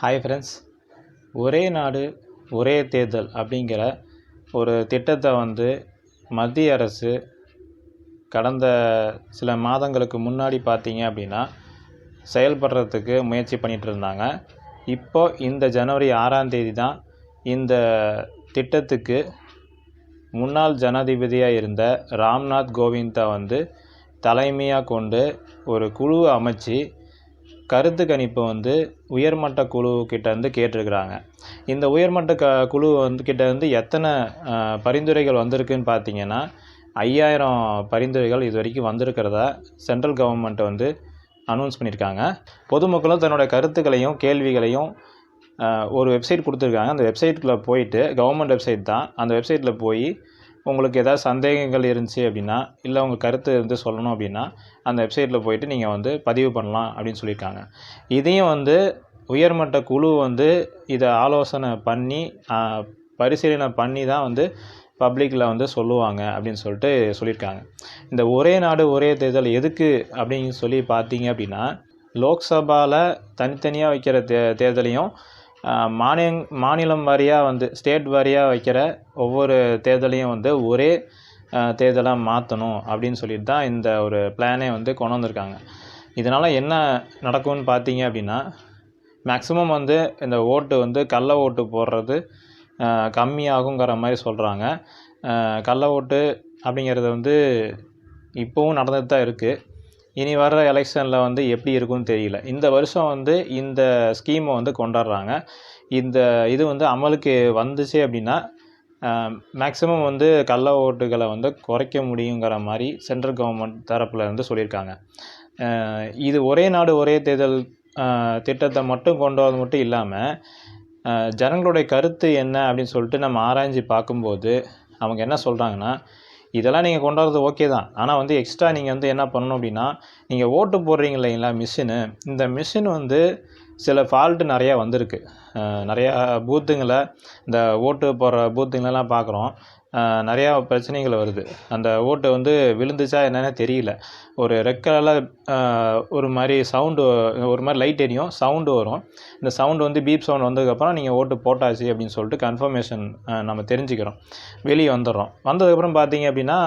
Hi friends ஒரே நாடு ஒரே தேர்தல் அப்படிங்கிற ஒரு திட்டத்தை வந்து மத்திய அரசு கடந்த சில மாதங்களுக்கு முன்னாடி பார்த்தீங்க அப்படின்னா செயல்படுறதுக்கு முயற்சி பண்ணிகிட்டு இருந்தாங்க. இப்போ இந்த ஜனவரி ஆறாம் தேதி தான் இந்த திட்டத்துக்கு முன்னாள் ஜனாதிபதியாக இருந்த ராம்நாத் கோவிந்தா வந்து தலைமையாக கொண்டு ஒரு குழுவை அமைச்சு கருத்து கணிப்பு வந்து உயர்மட்ட குழு கிட்ட இருந்து கேட்டிருக்கிறாங்க. இந்த உயர்மட்ட க குழு வந்து கிட்ட இருந்து எத்தனை பரிந்துரைகள் வந்திருக்குன்னு பார்த்தீங்கன்னா ஐயாயிரம் பரிந்துரைகள் இது வரைக்கும் வந்திருக்கிறதா சென்ட்ரல் கவர்மெண்ட் வந்து அனௌன்ஸ் பண்ணியிருக்காங்க பொதுமக்களும் தன்னோட கருத்துக்களையும் கேள்விகளையும் ஒரு வெப்சைட் கொடுத்துருக்காங்க. அந்த வெப்சைட்டுக்குள்ளே போயிட்டு கவர்மெண்ட் வெப்சைட் தான். அந்த வெப்சைட்டில் போய் உங்களுக்கு ஏதாவது சந்தேகங்கள் இருந்துச்சு அப்படின்னா இல்லை உங்கள் கருத்து இருந்து சொல்லணும் அப்படின்னா அந்த வெப்சைட்டில் போயிட்டு நீங்கள் வந்து பதிவு பண்ணலாம் அப்படின்னு சொல்லியிருக்காங்க. இதையும் வந்து உயர்மட்ட குழு வந்து இதை ஆலோசனை பண்ணி பரிசீலனை பண்ணி தான் வந்து பப்ளிக்கில் வந்து சொல்லுவாங்க அப்படின்னு சொல்லிட்டு சொல்லியிருக்காங்க. இந்த ஒரே நாடு ஒரே தேர்தல் எதுக்கு அப்படின்னு சொல்லி பார்த்தீங்க அப்படின்னா லோக்சபாவில் தனித்தனியாக வைக்கிற தே தேர்தலையும் மானியங் மாநிலம் வாரியாக வந்து ஸ்டேட் வாரியாக வைக்கிற ஒவ்வொரு தேர்தலையும் வந்து ஒரே தேர்தலாக மாற்றணும் அப்படின்னு சொல்லிட்டு தான் இந்த ஒரு பிளானே வந்து கொண்டு வந்திருக்காங்க. இதனால் என்ன நடக்கும்னு பார்த்தீங்க அப்படின்னா மேக்ஸிமம் வந்து இந்த ஓட்டு வந்து கள்ள ஓட்டு போடுறது கம்மியாகுங்கிற மாதிரி சொல்கிறாங்க கள்ள ஓட்டு அப்படிங்கிறது வந்து இப்போவும் நடந்துட்டு தான் இருக்குது இனி வர்ற எலெக்ஷனில் வந்து எப்படி இருக்கும்னு தெரியல. இந்த வருஷம் வந்து இந்த ஸ்கீமை வந்து கொண்டாடுறாங்க. இந்த இது வந்து அமலுக்கு வந்துச்சு அப்படின்னா மேக்ஸிமம் வந்து கள்ள ஓட்டுகளை வந்து குறைக்க முடியுங்கிற மாதிரி சென்ட்ரல் கவர்மெண்ட் தரப்பில் இருந்து சொல்லியிருக்காங்க. இது ஒரே நாடு ஒரே தேர்தல் திட்டத்தை மட்டும் கொண்டு வரது மட்டும் இல்லாமல் ஜனங்களுடைய கருத்து என்ன அப்படின்னு சொல்லிட்டு நம்ம ஆராய்ஞ்சு பார்க்கும்போது அவங்க என்ன சொல்கிறாங்கன்னா இதெல்லாம் நீங்கள் கொண்டு வரது ஓகே தான். ஆனால் வந்து எக்ஸ்ட்ரா நீங்கள் வந்து என்ன பண்ணணும் அப்படின்னா நீங்கள் ஓட்டு போடுறீங்க இல்லைங்களா மிஷினு இந்த மிஷின் வந்து சில ஃபால்ட்டு நிறையா வந்திருக்கு. நிறையா பூத்துங்களை இந்த ஓட்டு போடுற பூத்துங்களெல்லாம் பார்க்குறோம். நிறையா பிரச்சனைகள் வருது. அந்த ஓட்டு வந்து விழுந்துச்சா என்னென்னு தெரியல. ஒரு ரெட் கலரில் ஒரு மாதிரி சவுண்டு ஒரு மாதிரி லைட் எரியும் சவுண்டு வரும். இந்த சவுண்டு வந்து பீப் சவுண்ட் வந்ததுக்கப்புறம் நீங்கள் ஓட்டு போட்டாச்சு அப்படின்னு சொல்லிட்டு கன்ஃபர்மேஷன் நம்ம தெரிஞ்சுக்கிறோம். வெளியே வந்துடுறோம். வந்ததுக்கப்புறம் பார்த்தீங்க அப்படின்னா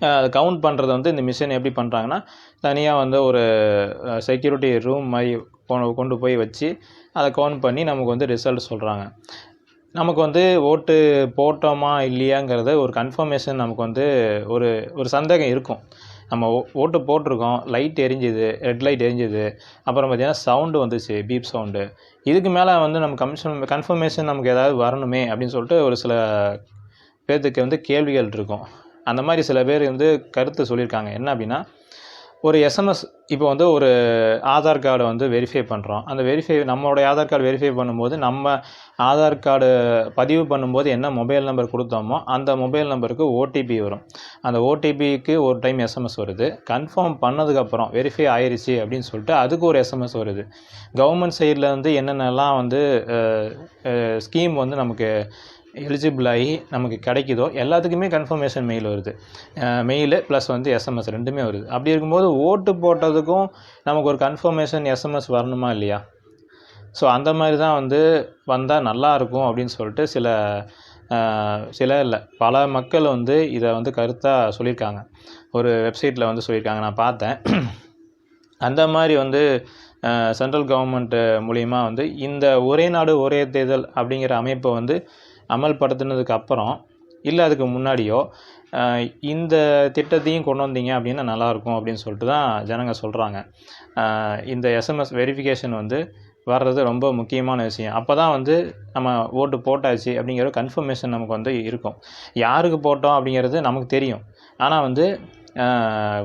அதை கவுண்ட் பண்ணுறது வந்து இந்த மிஷின் எப்படி பண்ணுறாங்கன்னா தனியாக வந்து ஒரு செக்யூரிட்டி ரூம் மாதிரி கொண்டு கொண்டு போய் வச்சு அதை கவுண்ட் பண்ணி நமக்கு வந்து ரிசல்ட் சொல்கிறாங்க நமக்கு வந்து ஓட்டு போட்டோமா இல்லையாங்கிறத ஒரு கன்ஃபர்மேஷன் நமக்கு வந்து ஒரு ஒரு சந்தேகம் இருக்கும். நம்ம ஓ- ஓட்டு போட்டிருக்கோம் லைட் எரிஞ்சுது ரெட் லைட் எரிஞ்சுது அப்புறம் பார்த்திங்கன்னா சவுண்டு வந்துச்சு பீப் சவுண்டு இதுக்கு மேலே வந்து நம்ம கமிஷன் கன்ஃபர்மேஷன் நமக்கு ஏதாவது வரணுமே அப்படின்னு சொல்லிட்டு ஒரு சில பேர்த்துக்கு வந்து கேள்விகள் இருக்கும். அந்த மாதிரி சில பேர் வந்து கருத்து சொல்லியிருக்காங்க. என்ன அப்படின்னா ஒரு எஸ்எம்எஸ் இப்போ வந்து ஒரு ஆதார் கார்டை வந்து வெரிஃபை பண்ணுறோம் அந்த வெரிஃபை நம்மளுடைய ஆதார் கார்டு வெரிஃபை பண்ணும்போது நம்ம ஆதார் கார்டு பதிவு பண்ணும்போது என்ன மொபைல் நம்பர் கொடுத்தோமோ அந்த மொபைல் நம்பருக்கு ஓடிபி வரும். அந்த ஓடிபிக்கு ஒரு டைம் எஸ்எம்எஸ் வருது. கன்ஃபார்ம் பண்ணதுக்கப்புறம் வெரிஃபை ஆயிடுச்சு அப்படின்னு சொல்லிட்டு அதுக்கு ஒரு எஸ்எம்எஸ் வருது. கவர்மெண்ட் சைடில் வந்து என்னென்னலாம் வந்து ஸ்கீம் வந்து நமக்கு எலிஜிபிள் ஆகி நமக்கு கிடைக்குதோ எல்லாத்துக்குமே கன்ஃபர்மேஷன் மெயில் வருது. மெயில் ப்ளஸ் வந்து எஸ்எம்எஸ் ரெண்டுமே வருது. அப்படி இருக்கும்போது ஓட்டு போட்டதுக்கும் நமக்கு ஒரு கன்ஃபர்மேஷன் எஸ்எம்எஸ் வரணுமா இல்லையா? ஸோ அந்த மாதிரி தான் வந்து வந்தால் நல்லா இருக்கும் அப்படின்னு சொல்லிட்டு சில சில இல்லை. பல மக்கள் வந்து இதை வந்து கருத்தாக சொல்லியிருக்காங்க. ஒரு வெப்சைட்டில் வந்து சொல்லியிருக்காங்க. நான் பார்த்தேன். அந்த மாதிரி வந்து சென்ட்ரல் கவர்மெண்ட்டு மூலிமா வந்து இந்த ஒரே நாடு ஒரே தேர்தல் அப்படிங்கிற அமைப்பை வந்து அமல்படுத்தினதுக்கு அப்புறம் இல்லை அதுக்கு முன்னாடியோ இந்த திட்டத்தையும் கொண்டு வந்தீங்க அப்படின்னா நல்லாயிருக்கும் அப்படின்னு சொல்லிட்டு தான் ஜனங்க சொல்கிறாங்க இந்த எஸ்எம்எஸ் வெரிஃபிகேஷன் வந்து வர்றது ரொம்ப முக்கியமான விஷயம். அப்போ தான் வந்து நம்ம ஓட்டு போட்டாச்சு அப்படிங்கிற கன்ஃபர்மேஷன் நமக்கு வந்து இருக்கும். யாருக்கு போட்டோம் அப்படிங்கிறது நமக்கு தெரியும். ஆனால் வந்து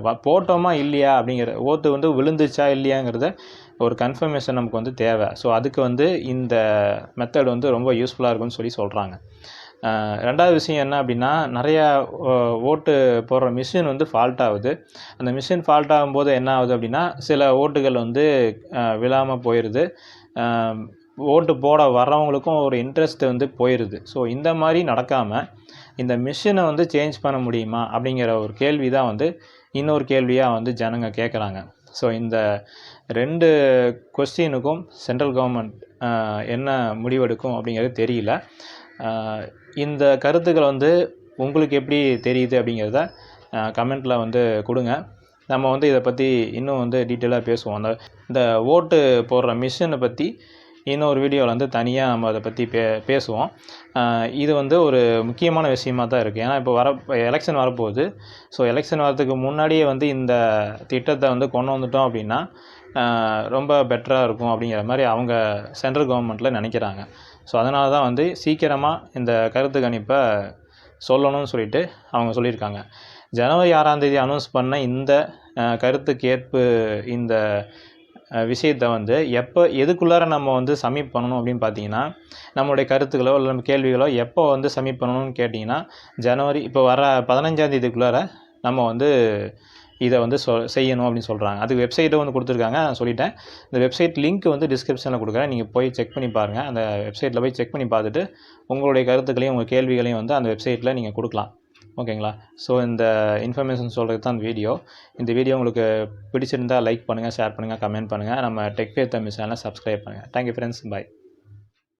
வ- போட்டோமா இல்லையா அப்படிங்கிற ஓட்டு வந்து விழுந்துச்சா இல்லையாங்கிறத ஒரு கன்ஃபர்மேஷன் நமக்கு வந்து தேவை. ஸோ அதுக்கு வந்து இந்த மெத்தட் வந்து ரொம்ப யூஸ்ஃபுல்லாக இருக்கும்னு சொல்லி சொல்கிறாங்க ரெண்டாவது விஷயம் என்ன அப்படின்னா நிறையா ஓ- ஓட்டு போடுற மிஷின் வந்து ஃபால்ட் ஆகுது. அந்த மிஷின் ஃபால்ட் ஆகும்போது என்ன ஆகுது அப்படின்னா சில ஓட்டுகள் வந்து விழாமல் போயிடுது ஓட்டு போட வர்றவங்களுக்கும் ஒரு இன்ட்ரெஸ்ட் வந்து போயிடுது ஸோ இந்த மாதிரி நடக்காமல் இந்த மிஷினை வந்து சேஞ்ச் பண்ண முடியுமா அப்படிங்கிற ஒரு கேள்வி தான் வந்து இன்னொரு கேள்வியாக வந்து ஜனங்க கேட்குறாங்க ஸோ இந்த ரெண்டு கொஸ்டினுக்கும் சென்ட்ரல் கவர்மெண்ட் என்ன முடிவெடுக்கும் அப்படிங்கிறது தெரியல. இந்த கருத்துக்கள் வந்து உங்களுக்கு எப்படி தெரியுது அப்படிங்கிறத கமெண்ட்டில் வந்து கொடுங்க. நம்ம வந்து இதை பற்றி இன்னும் வந்து டீட்டெயிலாக பேசுவோம். அந்த இந்த ஓட்டு போடுற மிஷினை பற்றி இன்னொரு வீடியோவில் வந்து தனியாக நம்ம அதை பற்றி பே பேசுவோம். இது வந்து ஒரு முக்கியமான விஷயமா தான் இருக்குது ஏன்னா இப்போ வர எலெக்ஷன் வரப்போகுது. ஸோ எலெக்ஷன் வரதுக்கு முன்னாடியே வந்து இந்த திட்டத்தை வந்து கொண்டு வந்துட்டோம் அப்படின்னா ரொம்ப பெட்டராக இருக்கும் அப்படிங்கிற மாதிரி அவங்க சென்ட்ரல் கவர்மெண்ட்டில் நினைக்கிறாங்க. ஸோ அதனால தான் வந்து சீக்கிரமாக இந்த கருத்து கணிப்பை சொல்லணும்னு சொல்லிட்டு அவங்க சொல்லியிருக்காங்க. ஜனவரி ஆறாந்தேதி அனௌன்ஸ் பண்ண இந்த கருத்து கேட்பு இந்த விஷயத்தை வந்து எப்போ எதுக்குள்ளார நம்ம வந்து சப்மிட் பண்ணணும் அப்படின்னு பார்த்தீங்கன்னா நம்மளுடைய கருத்துக்களோ இல்லை நம்ம கேள்விகளோ எப்போ வந்து சப்மிட் பண்ணணும்னு கேட்டிங்கன்னா ஜனவரி இப்போ வர பதினஞ்சாந்தேதிக்குள்ளார நம்ம வந்து இதை வந்து சொ செய்யணும் அப்படின்னு சொல்கிறாங்க அதுக்கு வெப்சைட்டும் வந்து கொடுத்துருக்காங்க. நான் சொல்லிட்டேன். இந்த வெப்சைட் லிங்க் வந்து டிஸ்கிரிப்ஷனில் கொடுக்குறேன். நீங்கள் போய் செக் பண்ணி பாருங்கள் அந்த வெப்சைட்டில் போய் செக் பண்ணி பார்த்துட்டு உங்களுடைய கருத்துக்களையும் உங்கள் கேள்விகளையும் வந்து அந்த வெப்சைட்டில் நீங்கள் கொடுக்கலாம். ஓகேங்களா? ஸோ இந்த இன்ஃபர்மேஷன் சொல்கிறது தான் வீடியோ இந்த வீடியோ உங்களுக்கு பிடிச்சிருந்தா லைக் பண்ணுங்கள் ஷேர் பண்ணுங்கள் கமெண்ட் பண்ணுங்கள் நம்ம டெக் ஃபே தமிழ் சேனலை சப்ஸ்கிரைப் பண்ணுங்கள் தேங்க்யூ ஃப்ரெண்ட்ஸ் பாய்